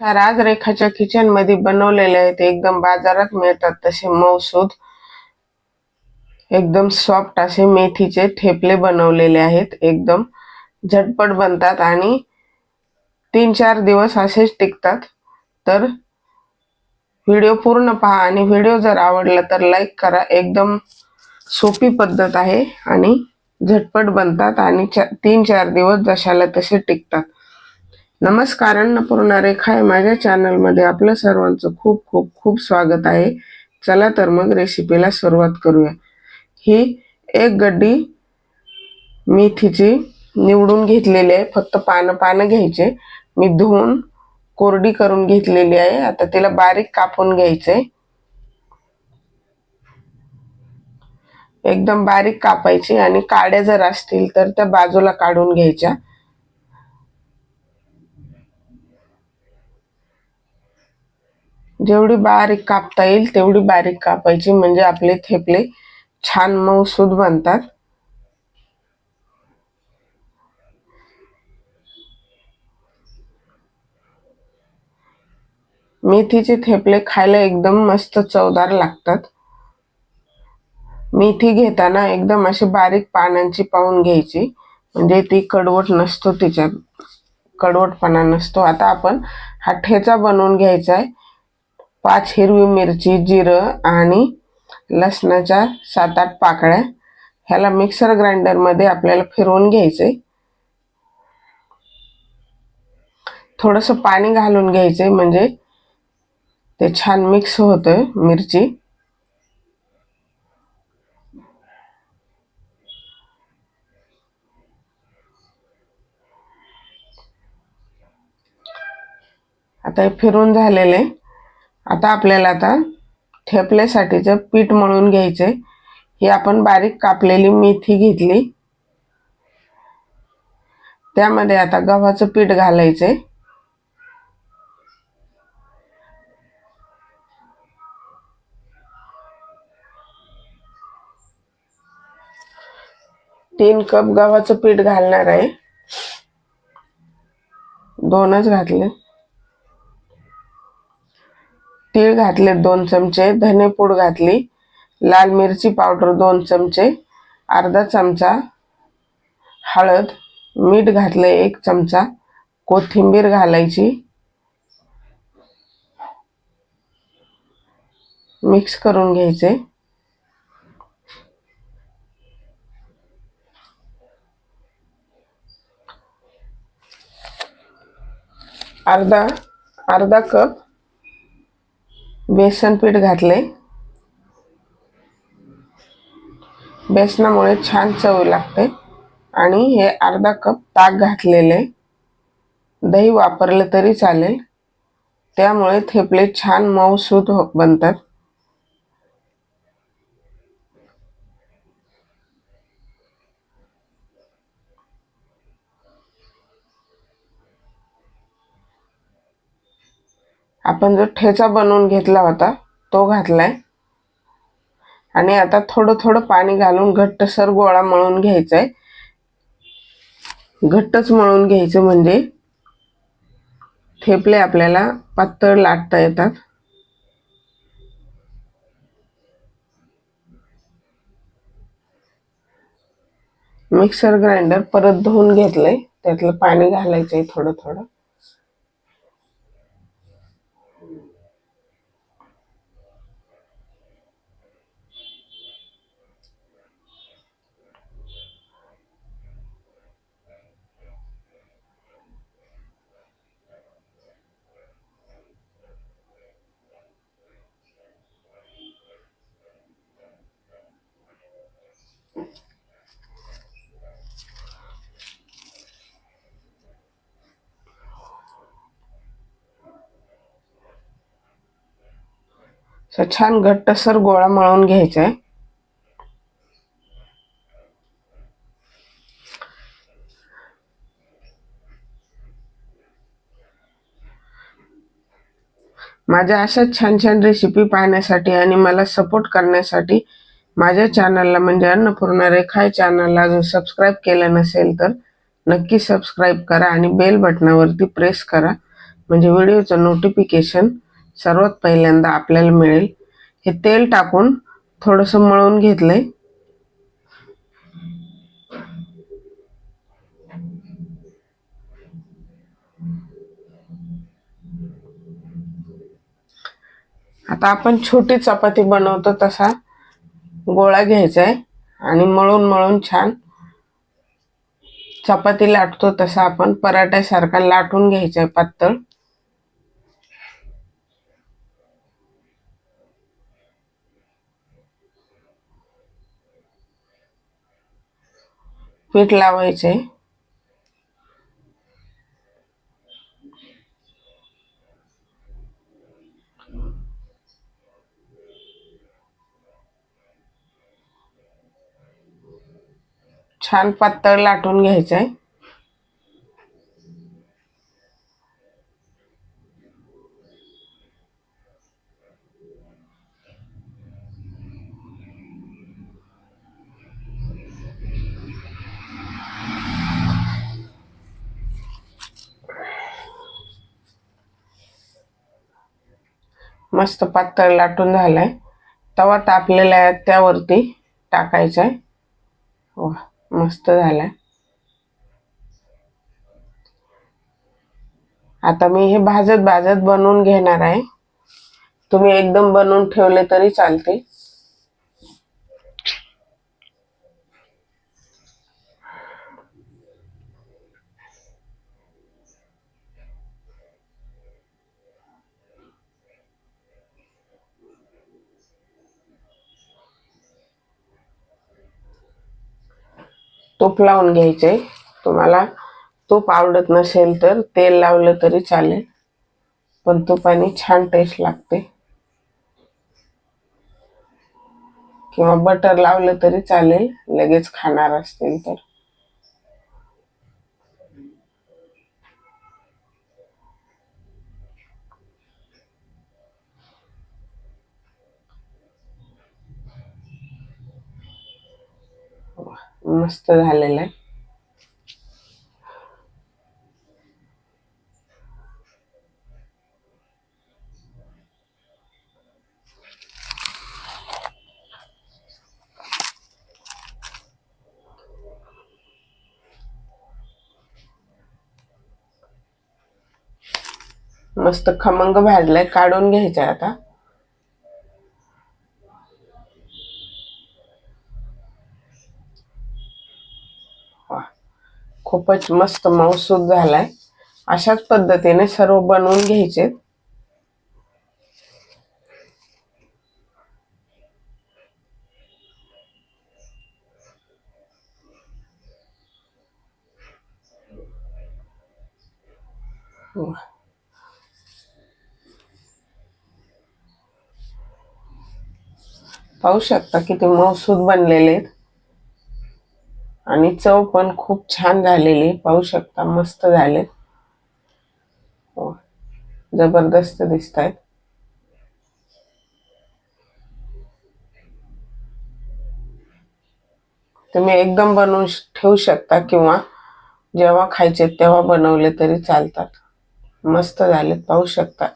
तर रेखाच्या किचनमध्ये बनवलेले आहेत एकदम बाजारात मिळतात तसे मौसूद. एकदम सॉफ्ट असे मेथीचे ठेपले बनवलेले आहेत एकदम झटपट बनतात आणि तीन चार दिवस असेच टिकतात. तर व्हिडिओ पूर्ण पहा आणि व्हिडिओ जर आवडला तर लाईक करा. एकदम सोपी पद्धत आहे आणि झटपट बनतात आणि चा तीन चार दिवस जशाला तसे टिकतात. नमस्कार अन्नपूर्णा रेखा आहे. माझ्या चॅनलमध्ये आपलं सर्वांचं खूप खूप खूप स्वागत आहे. चला तर मग रेसिपीला सुरुवात करूया. ही एक गड्डी मेथीची निवडून घेतलेली आहे. फक्त पानं पानं घ्यायचे. मी धुवून कोरडी करून घेतलेली आहे. आता तिला बारीक कापून घ्यायचे. एकदम बारीक कापायची आणि काड्या जर असतील तर त्या बाजूला काढून घ्यायच्या. जेवढी बारीक कापता येईल तेवढी बारीक कापायची. म्हणजे आपले थेपले छान मऊसूद बनतात. मेथीचे थेपले खायला एकदम मस्त चवदार लागतात. मेथी घेताना एकदम अशी बारीक पानांची पाहून घ्यायची. म्हणजे ती कडवट नसतो तिच्यात. कडवटपणा नसतो. आता आपण हा ठेचा बनवून घ्यायचा आहे. पाच हिरवी मिरची जिरं आणि लसणाच्या सात आठ पाकळ्या. ह्याला मिक्सर ग्राइंडरमध्ये आपल्याला फिरवून घ्यायचे थोडंसं पाणी घालून घ्यायचे म्हणजे ते छान मिक्स होतं मिरची. आता हे फिरून झालेले. आता आपल्याला आता ठेपल्यासाठीचं पीठ मळून घ्यायचे ही आपण बारीक कापलेली मेथी घेतली. त्यामध्ये आता गव्हाचं पीठ घालायचे तीन कप गव्हाचं पीठ घालणार आहे. दोनच घातले. तीळ घातले दोन चमचे. धनेपूड घातली. लाल मिरची पावडर दोन चमचे. अर्धा चमचा हळद मीठ घातले एक चमचा. कोथिंबीर घालायची. मिक्स करून घ्यायचे. अर्धा अर्धा कप बेसन पीठ घातले बेसनामुळे छान चव लागते. आणि हे अर्धा कप ताक घातलेले. दही वापरले तरी चालेल. त्यामुळे थेपले छान मऊसूत हो बनतात. आपण जो ठेचा बनवून घेतला होता तो घातलाय. आणि आता थोडं थोडं पाणी घालून घट्टसर गोळा मळून घ्यायचा आहे घट्टच मळून घ्यायचं म्हणजे ठेपले आपल्याला पातळ लाटता येतात. मिक्सर ग्राइंडर परत धुवून घेतलंय त्यातलं पाणी घालायचंय थोडं थोडं छान घट्टसर गोळा मळून घ्यायचा आहे माझ्या अशा छान छान रेसिपी पाहण्यासाठी आणि मला सपोर्ट करण्यासाठी माझ्या चॅनलला म्हणजे अन्नपूर्णा रेखा चॅनलला अजून सबस्क्राईब केलं नसेल तर नक्की सबस्क्राईब करा आणि बेल बटनावरती प्रेस करा. म्हणजे व्हिडिओचं नोटिफिकेशन सर्वात पहिल्यांदा आपल्याला मिळेल. हे तेल टाकून थोडंसं मळून घेतलंय. आता आपण छोटी चपाती बनवतो तसा. गोळा घ्यायचा आहे आणि मळून मळून छान चपाती लाटतो तसा आपण. पराठ्यासारखा लाटून घ्यायचा आहे पातळ. पीठ लावायचे. छान पातळ लाटून घ्यायचं आहे मस्त पातळ लाटून झालाय. तवा तापलेला आहे त्यावरती टाकायचा आहे वा मस्त झालाय. आता मी हे भाजत भाजत बनवून घेणार आहे. तुम्ही एकदम बनवून ठेवले तरी चालते तूप लावून घ्यायचे. तुम्हाला तूप आवडत नसेल तर तेल लावलं तरी चालेल. पण तुपाने छान टेस्ट लागते. किंवा बटर लावलं तरी चालेल. लगेच खाणार असतील तर. मस्त झालेलं आहे. मस्त खमंग भाजलाय. काढून घ्यायचा आता. खूपच मस्त मौसूद झालाय. अशाच पद्धतीने सर्व बनवून घ्यायचे पाहू शकता किती मौसूद बनलेले आहेत. आणि चव पण खूप छान झालेली. पाहू शकता मस्त झाले. हो. जबरदस्त दिसत आहेत तुम्ही एकदम बनवून ठेवू शकता किंवा जेव्हा खायचे तेव्हा बनवले तरी चालतात. मस्त झालेत पाहू शकता.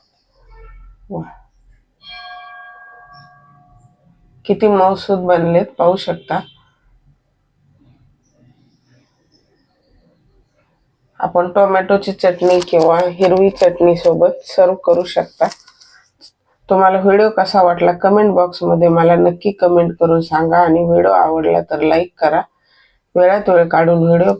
किती मौसूद बनलेत पाहू शकता. आपण टोमॅटोची चटणी किंवा हिरवी चटणी सोबत सर्व करू शकता. तुम्हाला व्हिडिओ कसा वाटला कमेंट बॉक्समध्ये मला नक्की कमेंट करून सांगा आणि व्हिडिओ आवडला तर लाईक करा. वेळात वेळ काढून व्हिडिओ